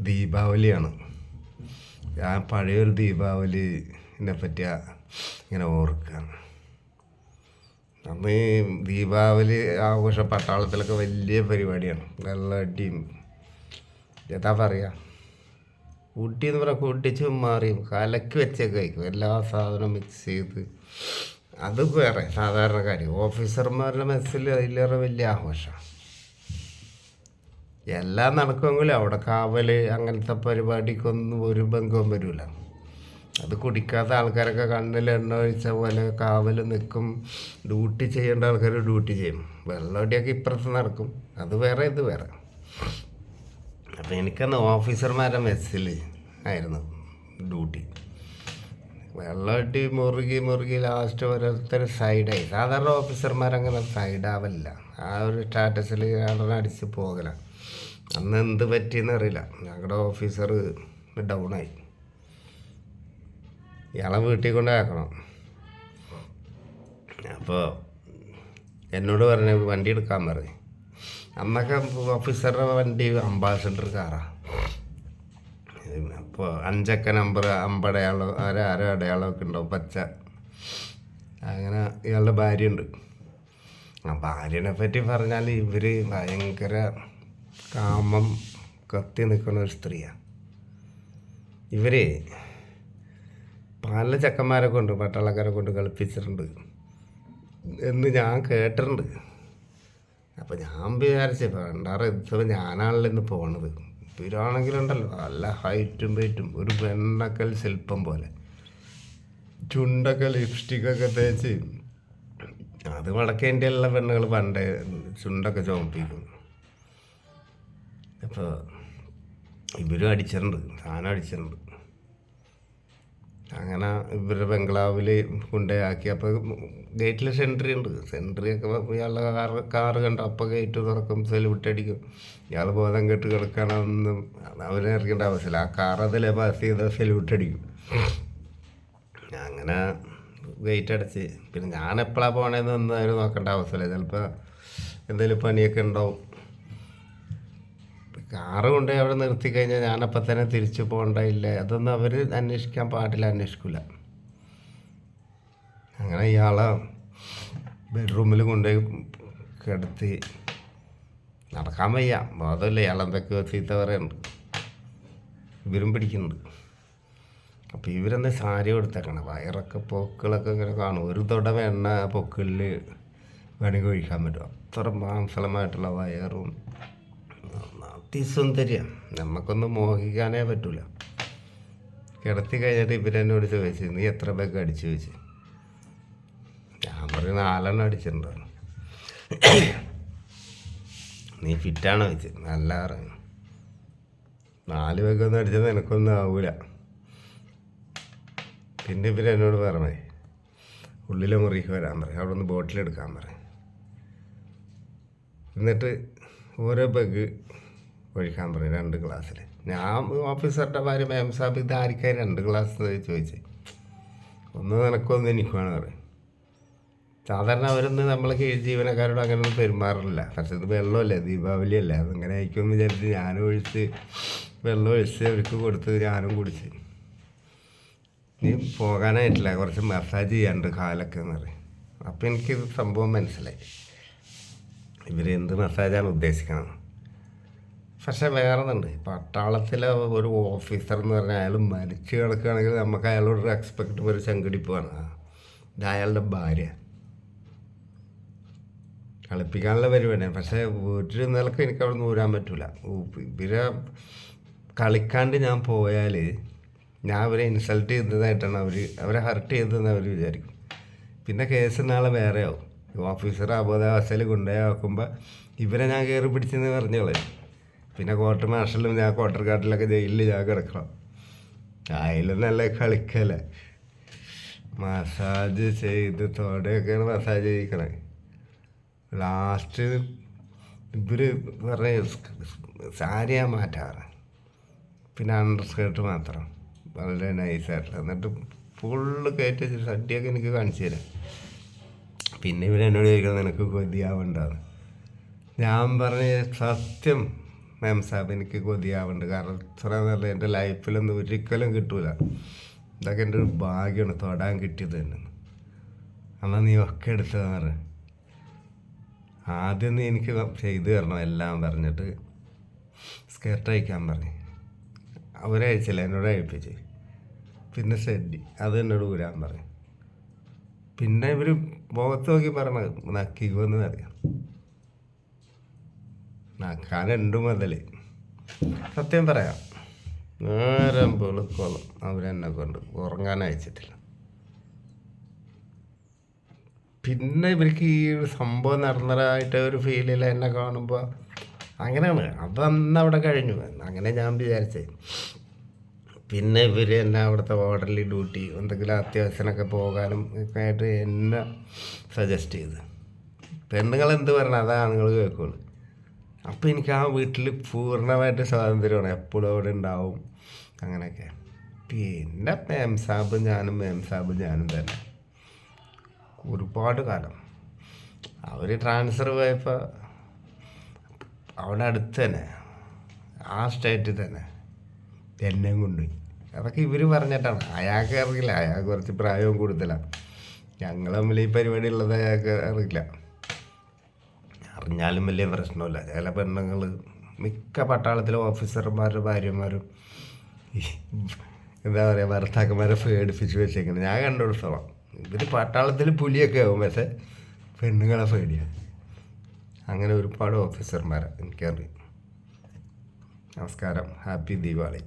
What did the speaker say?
ദീപാവലിയാണ്. ആ പഴയൊരു ദീപാവലിനെ പറ്റിയ ഇങ്ങനെ ഓർക്കുകയാണ് അന്ന് ദീപാവലി ആഘോഷം പട്ടാളത്തിലൊക്കെ വലിയ പരിപാടിയാണ്. വെള്ളടിയും എന്താ പറയുക ഊട്ടി എന്ന് പറയാം കൂട്ടിച്ച് മാറിയും. കലക്കി വെച്ചൊക്കെ കഴിക്കും. എല്ലാ സാധനവും മിക്സ് ചെയ്ത്. അത് വേറെ സാധാരണ കാര്യം. ഓഫീസർമാരുടെ മെസ്സിൽ അതിലേറെ വലിയ ആഘോഷമാണ് എല്ലാം നടക്കുമെങ്കിലും അവിടെ കാവൽ അങ്ങനത്തെ പരിപാടിക്കൊന്നും ഒരു ബന്ധവും വരില്ല അത് കുടിക്കാത്ത ആൾക്കാരൊക്കെ കണ്ണിൽ എണ്ണ ഒഴിച്ച പോലെ കാവൽ നിൽക്കും ഡ്യൂട്ടി ചെയ്യേണ്ട ആൾക്കാർ ഡ്യൂട്ടി ചെയ്യും. വെള്ളമടിയൊക്കെ ഇപ്പുറത്ത് നടക്കും. അത് വേറെ ഇത് വേറെ. അപ്പം എനിക്കന്ന് ഓഫീസർമാരെ മെസ്സിൽ ആയിരുന്നു ഡ്യൂട്ടി. വെള്ളമടി മുറുകി മുറുകി ലാസ്റ്റ് ഓരോരുത്തർ സൈഡായി. സാധാരണ ഓഫീസർമാരങ്ങനെ സൈഡാവല്ല ആ ഒരു സ്റ്റാറ്റസിൽ അടിച്ച് പോകല. അന്ന് എന്ത് പറ്റിയെന്ന് അറിയില്ല. ഞങ്ങളുടെ ഓഫീസർ ഡൗണായി ഇയാളെ വീട്ടിൽ കൊണ്ടാക്കണം അപ്പോൾ എന്നോട് പറഞ്ഞു വണ്ടി എടുക്കാൻ പറഞ്ഞു അന്നൊക്കെ ഓഫീസറുടെ വണ്ടി അംബാസഡർ കാറാണ് അപ്പോൾ അഞ്ചക്ക നമ്പർ അമ്പടയാളം ആരോ അടയാളമൊക്കെ ഉണ്ടാവും പച്ച. അങ്ങനെ ഇയാളുടെ ഭാര്യയുണ്ട്. ആ ഭാര്യനെ പറ്റി പറഞ്ഞാൽ ഇവർ ഭയങ്കര കാമം കത്തി നിൽക്കുന്ന ഒരു സ്ത്രീയാണ്. ഇവർ പല ചെക്കന്മാരെ കൊണ്ട് പട്ടാളക്കാരെ കൊണ്ട് കളിപ്പിച്ചിട്ടുണ്ട് എന്ന് ഞാൻ കേട്ടിട്ടുണ്ട്. അപ്പോൾ ഞാൻ വിചാരിച്ചു വേണ്ടാറ് ഇതിപ്പോൾ ഞാനാണല്ലോ ഇന്ന് പോണത്. ഇവരാണെങ്കിലുണ്ടല്ലോ നല്ല ഹൈറ്റും വെയിറ്റും ഒരു വെണ്ണക്കൽ ശില്പം പോലെ. ചുണ്ടൊക്കെ ലിപ്സ്റ്റിക്കൊക്കെ തേച്ച് അത് വടക്കേന്റെ എല്ലാ പെണ്ണുകൾ പണ്ടേ ചുണ്ടൊക്കെ ചുമപ്പിക്കും. ഇവരും അടിച്ചിട്ടുണ്ട് സാധനം അടിച്ചിട്ടുണ്ട്. അങ്ങനെ ഇവരുടെ ബംഗ്ലാവിൽ കൊണ്ടുപോയി അപ്പോൾ ഗേറ്റിൽ സെൻട്രി ഉണ്ട്. സെൻട്രി ഒക്കെ ഇയാളുടെ കാറ് കാറ് കണ്ട അപ്പോൾ ഗേറ്റ് തുറക്കും സെല്യൂട്ട് അടിക്കും. ഇയാൾ ബോധം കെട്ട് കിടക്കണമെന്നും അവരെ ഇറക്കേണ്ട ആവശ്യമില്ല. ആ കാർ അതിലെ പാസ് ചെയ്ത സെല്യൂട്ട് അടിക്കും. അങ്ങനെ ഗേറ്റ് അടച്ച്. പിന്നെ ഞാൻ എപ്പോഴാണ് പോകണേന്ന് എന്തായാലും നോക്കേണ്ട ആവശ്യമില്ല. ചിലപ്പോൾ എന്തെങ്കിലും പണിയൊക്കെ ഉണ്ടാവും. കാറ് കൊണ്ടുപോയി അവിടെ നിർത്തി കഴിഞ്ഞാൽ ഞാനപ്പം തന്നെ തിരിച്ചു പോകണ്ടായില്ല അതൊന്നും അവർ അന്വേഷിക്കാൻ പാടില്ല അന്വേഷിക്കില്ല അങ്ങനെ ഇയാളെ ബെഡ്റൂമിൽ കൊണ്ടുപോയി കിടത്തി. നടക്കാൻ വയ്യ. ബോധമില്ല ഇയാൾ എന്തൊക്കെയോ ചീത്ത പറയുന്നുണ്ട്. ഇവരും പിടിക്കുന്നുണ്ട്. അപ്പോൾ ഇവരെന്താ സാരി കൊടുത്തേക്കണം വയറൊക്കെ പൊക്കളൊക്കെ ഇങ്ങനെ കാണും. ഒരു തുടം എണ്ണ പൊക്കിളിൽ വേണമെങ്കിൽ ഒഴിക്കാൻ പറ്റും. അത്ര മാംസളമായിട്ടുള്ള വയറും അതിസുന്ദരിയാണ് നമുക്കൊന്നും മോഹിക്കാനേ പറ്റൂല. കിടത്തി കഴിഞ്ഞിട്ട് ഇവരെന്നോട് ചോദിച്ചു നീ എത്ര പേക്ക് അടിച്ചു? ചോദിച്ചു. ഞാൻ പറഞ്ഞു നാലെണ്ണം അടിച്ചിട്ടുണ്ടായിരുന്നു നീ ഫിറ്റാണോ? ചോദിച്ചത് നല്ല പറഞ്ഞു. നാല് പേക്കൊന്നും അടിച്ചത് എനിക്കൊന്നും ആവൂല. പിന്നെ ഇവരെന്നോട് പറഞ്ഞേ ഉള്ളിലെ മുറിക്ക് വരാൻ പറയും. അവിടെ നിന്ന് ബോട്ടിലെടുക്കാൻ പറയും. എന്നിട്ട് ഓരോ ബഗ് ഒഴിക്കാൻ പറയും രണ്ട് ക്ലാസ്സിൽ ഞാൻ ഓഫീസറുടെ ഭാര്യ മേം സാബ് ഇത് രണ്ട് ക്ലാസ് ചോദിച്ചു? ഒന്ന് നിനക്കൊന്ന് എനിക്കുമാണ് പറയും. സാധാരണ അവരൊന്നും നമ്മൾ ജീവനക്കാരോട് അങ്ങനെയൊന്നും പെരുമാറില്ല പക്ഷെ ഇത് വെള്ളമല്ലേ ദീപാവലി അല്ലേ അതിങ്ങനെ അയക്കുമെന്ന് വിചാരിച്ച് ഞാനും ഒഴിച്ച് വെള്ളം ഒഴിച്ച് അവർക്ക് കൊടുത്ത് ഞാനും കുടിച്ച്. നീ പോകാനായിട്ടില്ല. കുറച്ച് മസാജ് ചെയ്യാണ്ട് കാലൊക്കെ എന്ന് പറയും. അപ്പം എനിക്കിത് സംഭവം മനസ്സിലായി. ഇവരെന്ത് മസാജാണ് ഉദ്ദേശിക്കുന്നത് പക്ഷെ വേറെന്നുണ്ട്. പട്ടാളത്തിലെ ഒരു ഓഫീസർ എന്ന് പറഞ്ഞാൽ അയാൾ മരിച്ചു കിടക്കുകയാണെങ്കിൽ നമുക്ക് അയാളോട് എക്സ്പെക്ട് ഒരു ചങ്കടിപ്പാണ് ഇത് അയാളുടെ ഭാര്യ. കളിപ്പിക്കാനുള്ള പരിപാടിയാണ്. പക്ഷേ ഒരു നിലയ്ക്ക് എനിക്ക് അവിടെ നിന്ന് ഊരാൻ പറ്റില്ല ഇവരെ കളിക്കാണ്ട് ഞാൻ പോയാൽ ഞാൻ അവരെ ഇൻസൾട്ട് ചെയ്തതായിട്ടാണ് അവർ അവരെ ഹർട്ട് ചെയ്തതെന്ന് അവർ വിചാരിക്കും. പിന്നെ കേസ് നാളെ വേറെ ആവും ഓഫീസർ അബോധാവസ്ഥയിൽ കൊണ്ടുപോയി ഇവരെ ഞാൻ കയറി പിടിച്ചെന്ന് പറഞ്ഞോളെ. പിന്നെ ക്വാർട്ടർ മാസ്റ്ററിലും ഞാൻ ക്വാർട്ടർ കാർട്ടിലൊക്കെ ജയിലിൽ ഞാൻ കിടക്കണം. അതിലും നല്ല കളിക്കല്ലേ? മസാജ് ചെയ്ത് തോടെയൊക്കെയാണ് മസാജ് ചെയ്യിക്കണേ ലാസ്റ്റ് ഇവർ പറഞ്ഞ സാരിയാ മാറ്റാറ്. പിന്നെ അണ്ടർ സ്കേർട്ട് മാത്രം. വളരെ നൈസായിട്ടുള്ള എന്നിട്ട് ഫുള്ള് കയറ്റി വെച്ചിട്ട് സദ്യയൊക്കെ എനിക്ക് കാണിച്ചു തരാം. പിന്നെ ഇവരെന്നോട് ചോദിക്കുന്നത് നിനക്ക് കൊതിയാവണ്ടാന്ന്? ഞാൻ പറഞ്ഞ സത്യം മാം സാബ് എനിക്ക് കൊതിയാവുന്നുണ്ട്. കാരണം ഇത്ര നല്ല എന്റെ ലൈഫിലൊന്നും ഒരിക്കലും കിട്ടൂല. ഇതൊക്കെ എന്റെ ഒരു ഭാഗ്യമാണ്. തൊടാൻ കിട്ടിയത് തന്നെ. എന്നാൽ നീ ഒക്കെ എടുത്തതെന്ന് പറ. ആദ്യം നീ എനിക്ക് ചെയ്തു തരണം എല്ലാം പറഞ്ഞിട്ട്. സ്കേർട്ട് അയക്കാൻ പറഞ്ഞു. അവരയച്ചില്ല എന്നോട് അയപ്പിച്ച് പിന്നെ ഷെഡി അത് എന്നോട് ഊരാൻ പറഞ്ഞു. പിന്നെ ഇവർ മുഖത്ത് നോക്കി പറഞ്ഞത് നക്കിക്കുമെന്ന് അറിയാം നക്കാനുണ്ട് മുതൽ സത്യം പറയാം. നേരം വെളുക്കോളം അവരെന്നെ കൊണ്ട് ഉറങ്ങാൻ അയച്ചിട്ടില്ല. പിന്നെ ഇവർക്ക് ഈ ഒരു സംഭവം നടന്നതായിട്ട് ഒരു ഫീലില്ല എന്നെ കാണുമ്പോൾ അങ്ങനെയാണ്. അതന്ന് അവിടെ കഴിഞ്ഞു. അങ്ങനെ ഞാൻ വിചാരിച്ചേ. പിന്നെ ഇവർ എന്നെ അവിടുത്തെ ഓർഡർലി ഡ്യൂട്ടി എന്തെങ്കിലും അത്യാവശ്യത്തിനൊക്കെ പോകാനും ഒക്കെ ആയിട്ട് എന്നെ സജസ്റ്റ് ചെയ്ത്. പെണ്ണുങ്ങൾ എന്ത് പറയണം? അതാണ് കേൾക്കുള്ളൂ. അപ്പോൾ എനിക്ക് ആ വീട്ടിൽ പൂർണമായിട്ട് സ്വാതന്ത്ര്യമാണ്. എപ്പോഴും അവിടെ ഉണ്ടാവും. അങ്ങനെയൊക്കെ. പിന്നെ മേം സാബ് ഞാനും മേം സാബ് ഞാനും തന്നെ. ഒരുപാട് കാലം. അവർ ട്രാൻസ്ഫർ പോയപ്പോൾ അവിടെ അടുത്ത് തന്നെ. ആ സ്റ്റേറ്റിൽ തന്നെ. എന്നെയും കൊണ്ടുപോയി. അതൊക്കെ ഇവർ പറഞ്ഞിട്ടാണ്. അയാൾക്ക് അറിയില്ല. അയാൾക്ക് കുറച്ച് പ്രായവും കൂടുതലാണ് ഞങ്ങൾ തമ്മിൽ ഈ പരിപാടി ഉള്ളത് അയാൾക്ക് അറിയില്ല. അറിഞ്ഞാലും വലിയ പ്രശ്നമില്ല. ചില പെണ്ണുങ്ങൾ മിക്ക പട്ടാളത്തിലെ ഓഫീസർമാരുടെ ഭാര്യമാരും എന്താ പറയുക ഭർത്താക്കന്മാരെ പേടിപ്പിച്ച് വെച്ചേക്കുന്നത് ഞാൻ കണ്ടുകൊടുത്തോളാം ഇവർ പട്ടാളത്തിൽ പുലിയൊക്കെ ആവും പക്ഷേ പെണ്ണുങ്ങളെ പേടിയാണ് അങ്ങനെ ഒരുപാട് ഓഫീസർമാരെ എനിക്കറിയാം. നമസ്കാരം. ഹാപ്പി ദീപാവളി